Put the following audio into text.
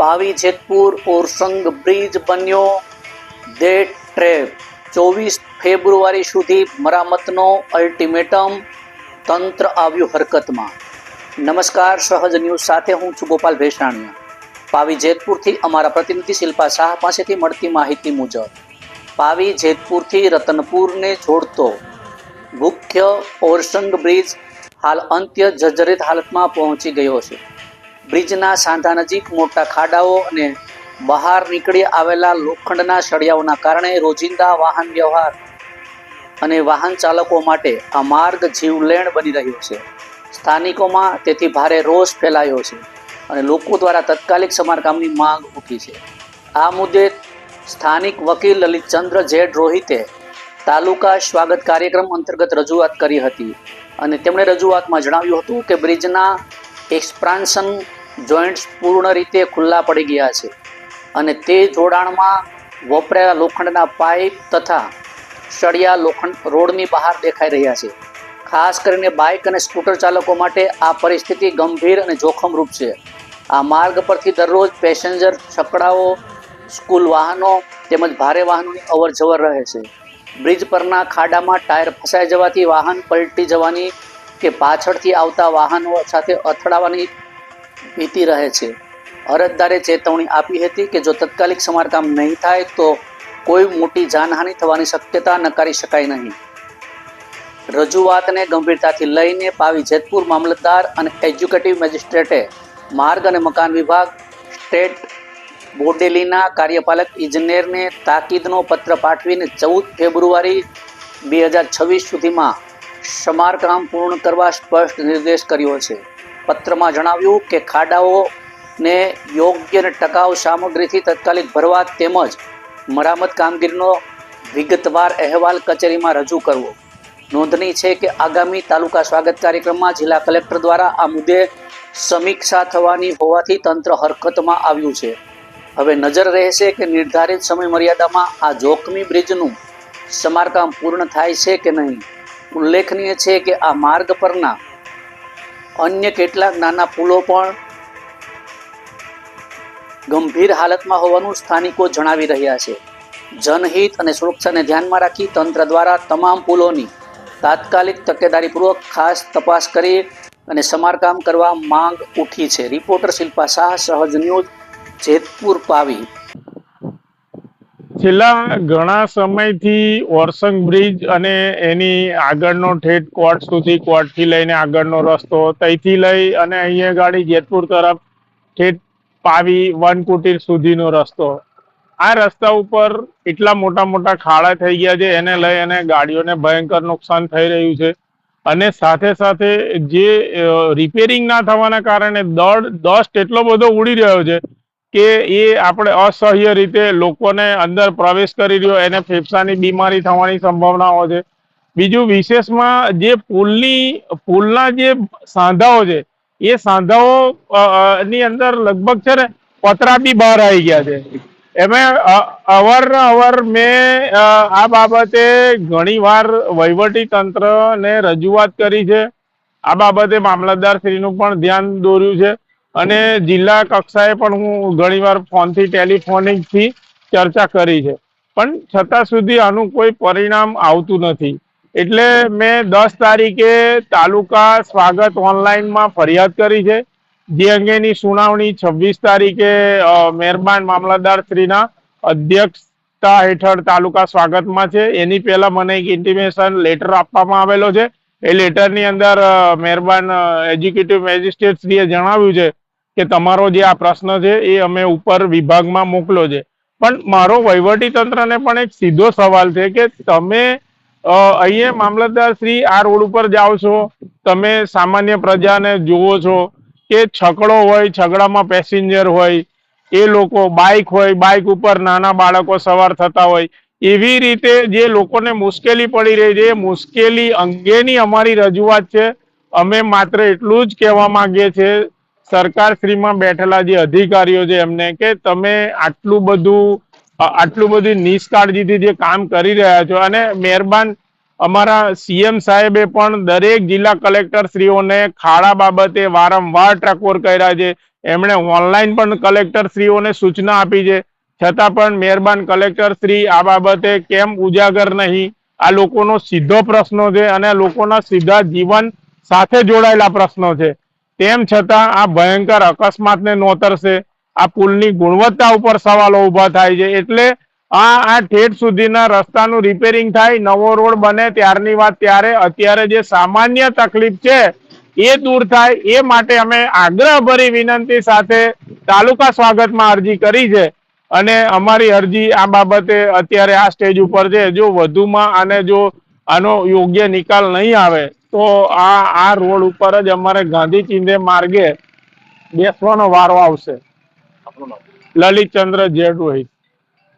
Pavi Jetpur Orsang bridge બન્યો. દે trap ચોવીસ ફેબ્રુઆરી સુધી મરામતનો અલ્ટિમેટમ તંત્ર આવ્યું હરકતમાં. નમસ્કાર, સહજ ન્યૂઝ સાથે હું છું ગોપાલ ભેસાણીયા. પાવી જેતપુરથી અમારા પ્રતિનિધિ શિલ્પા શાહ પાસેથી મળતી માહિતી મુજબ, પાવી જેતપુરથી રતનપુરને જોડતો મુખ્ય ઓરસંગ બ્રિજ હાલ અંત્ય જર્જરિત હાલતમાં પહોંચી ગયો છે. બ્રિજના સાંધા નજીક મોટા ખાડાઓ અને બહાર નીકળી આવેલા લોખંડના સળિયાઓના કારણે રોજિંદા વાહન વ્યવહાર અને વાહન ચાલકો માટે આ માર્ગ જીવલેણ બની રહ્યો છે. સ્થાનિકોમાં તેથી ભારે રોષ ફેલાયો છે અને લોકો દ્વારા તત્કાલિક સમારકામની માંગ ઉઠી છે. આ મુદ્દે સ્થાનિક વકીલ લલિતચંદ્ર જેડ રોહિતે તાલુકા સ્વાગત કાર્યક્રમ અંતર્ગત રજૂઆત કરી હતી અને તેમણે રજૂઆતમાં જણાવ્યું હતું કે બ્રિજના એક્સપ્રાન્શન જોઈન્ટ્સ પૂર્ણ રીતે ખુલ્લા પડી ગયા છે. અને તે જોડાણમાં વપરાયેલા લોખંડના પાઇપ તથા સળિયા લોખંડ રોડની બહાર દેખાઈ રહ્યા છે. ખાસ કરીને બાઇક અને સ્કૂટર ચાલકો માટે આ પરિસ્થિતિ ગંભીર અને જોખમરૂપ છે. આ માર્ગ પરથી દરરોજ પેસેન્જર, છકડાઓ, સ્કૂલ વાહનો તેમજ ભારે વાહનોની અવર જવર રહે છે. બ્રિજ પરના ખાડામાં ટાયર ફસાઈ જવાથી વાહન પલટી જવાની કે પાછળથી આવતા વાહનો સાથે અથડાવાની ભીતિ રહે છે. અરજદારે ચેતવણી આપી હતી કે જો તત્કાલિક સમારકામ નહીં થાય તો કોઈ મોટી જાનહાનિ થવાની શક્યતા નકારી શકાય નહીં. રજૂઆતને ગંભીરતાથી લઈને પાવી જેતપુર મામલતદાર અને એજ્યુકેટિવ મેજિસ્ટ્રેટે માર્ગ અને મકાન વિભાગ, સ્ટેટ બોડેલીના કાર્યપાલક ઇજનેરને તાકીદનો પત્ર પાઠવીને ચૌદ ફેબ્રુઆરી બે હજાર છવ્વીસ સુધીમાં સમારકામ પૂર્ણ કરવા સ્પષ્ટ નિર્દેશ કર્યો છે. પત્રમાં જણાવ્યું કે ખાડાઓને યોગ્ય અને ટકાઉ સામગ્રીથી તાત્કાલિક ભરવા તેમજ મરામત કામગીરીનો વિગતવાર અહેવાલ કચેરીમાં રજૂ કરવો. નોંધનીય છે કે આગામી તાલુકા સ્વાગત કાર્યક્રમમાં જિલ્લા કલેક્ટર દ્વારા આ મુદ્દે સમીક્ષા થવાની હોવાથી તંત્ર હરકતમાં આવ્યું છે. હવે નજર રહેશે કે નિર્ધારિત સમય મર્યાદામાં આ જોખમી બ્રિજનું સમારકામ પૂર્ણ થાય છે કે નહીં. ઉલ્લેખનીય છે કે આ માર્ગ પરના અન્ય કેટલાક નાના પુલો પણ ગંભીર હાલતમાં હોવાનું સ્થાનિકો જણાવી રહ્યા છે. જનહિત અને સુરક્ષાને ધ્યાનમાં રાખી તંત્ર દ્વારા તમામ પુલોની તાત્કાલિક તકેદારીપૂર્વક ખાસ તપાસ કરી અને સમારકામ કરવા માંગ ઉઠી છે. રિપોર્ટર શિલ્પા શાહ, સહજ ન્યૂઝ, જેતપુર પાવી. છેલ્લા ઘણા સમયથી ઓરસંગ બ્રિજ અને એની આગળનો ઠેઠ કોર્ટ સુધી કોર્ટથી લઈને આગળનો રસ્તો ત્યાંથી લઈ અને અહીંયા ગાડી જેતપુર તરફ ઠેઠ પાવી વન કુટીર સુધીનો રસ્તો. આ રસ્તા ઉપર એટલા મોટા મોટા ખાડા થઈ ગયા છે, એને લઈ અને ગાડીઓને ભયંકર નુકસાન થઈ રહ્યું છે. અને સાથે સાથે જે રિપેરિંગ ના થવાના કારણે દળ દસ એટલો બધો ઉડી રહ્યો છે કે એ આપણે અસહ્ય રીતે લોકોને અંદર પ્રવેશ કરી રહ્યો, એને ફેફસાની બીમારી થવાની સંભાવનાઓ છે. બીજું, વિશેષમાં જે પુલની, પુલના જે સાંધાઓ છે, એ સાંધાઓ ની અંદર લગભગ છે ને પતરા બી બહાર આવી ગયા છે. એમાં અવારનવાર મેં આ બાબતે ઘણીવાર વહીવટી તંત્રને રજૂઆત કરી છે. આ બાબતે મામલતદાર શ્રીનું પણ ધ્યાન દોર્યું છે. અને જિલ્લા કક્ષાએ પણ હું ઘણીવાર ફોનથી, ટેલિફોનિકથી ચર્ચા કરી છે. પણ છતાં સુધી આનું કોઈ પરિણામ આવતું નથી. એટલે મેં દસ તારીખે તાલુકા સ્વાગત ઓનલાઈનમાં ફરિયાદ કરી છે. જે અંગેની સુનાવણી છવ્વીસ તારીખે મહેરબાન મામલતદાર શ્રીના અધ્યક્ષતા હેઠળ તાલુકા સ્વાગતમાં છે. એની પહેલા મને એક ઇન્ટિમેશન લેટર આપવામાં આવેલો છે. એ લેટરની અંદર મહેરબાન એજ્યુકેટિવ મેજિસ્ટ્રેટ શ્રીએ જણાવ્યું છે કે તમારો જે આ પ્રશ્ન છે એ અમે ઉપર વિભાગમાં મોકલો છે. પણ મારો વહીવટી તંત્રને પણ એક સીધો સવાલ છે કે તમે અહીંયા મામલતદાર શ્રી આ રોડ ઉપર જાઓ છો, તમે સામાન્ય પ્રજાને જુઓ છો કે છકડો હોય, છગડામાં પેસેન્જર હોય, એ લોકો બાઇક હોય, બાઇક ઉપર નાના બાળકો સવાર થતા હોય, એવી રીતે જે લોકોને મુશ્કેલી પડી રહી છે, એ મુશ્કેલી અંગેની અમારી રજૂઆત છે. અમે માત્ર એટલું જ કહેવા માંગીએ છીએ સરકારશ્રીમાં બેઠેલા જે અધિકારીઓ છે એમને કે તમે આટલું બધું આટલું બધું નિષ્કાળજીથી જે કામ કરી રહ્યા છો અને મહેરબાન અમારા સીએમ સાહેબે પણ દરેક જિલ્લા કલેક્ટર શ્રીઓને ખાડા બાબતે વારંવાર ટકોર કર્યા છે. એમણે ઓનલાઈન પણ કલેક્ટર શ્રીઓને સૂચના આપી છે. છતાં પણ મહેરબાન કલેક્ટર શ્રી આ બાબતે કેમ ઉજાગર નહીં? આ લોકોનો સીધો પ્રશ્નો છે અને લોકોના સીધા જીવન સાથે જોડાયેલા પ્રશ્નો છે. તેમ છતાં આ ભયંકર અકસ્માતને નોતરશે. આ પુલની ગુણવત્તા ઉપર સવાલો ઊભા થાય છે. એટલે આ આ ઠેઠ સુધીના રસ્તાનું રિપેરિંગ થાય, નવો રોડ બને ત્યારની વાત ત્યારે અત્યારે જે સામાન્ય તકલીફ છે એ દૂર થાય. એ માટે અમે આગ્રહભરી વિનંતી સાથે તાલુકા સ્વાગતમાં અરજી કરી છે. અને અમારી અરજી આ બાબતે અત્યારે આ સ્ટેજ ઉપર છે. જો વધુમાં આને જો આનો યોગ્ય નિકાલ નહીં આવે તો આ આ રોડ ઉપર જ અમારે ગાંધી ચિંધે માર્ગે બેસવાનો વારો આવશે. લલિતચંદ્ર જેડ રોહિત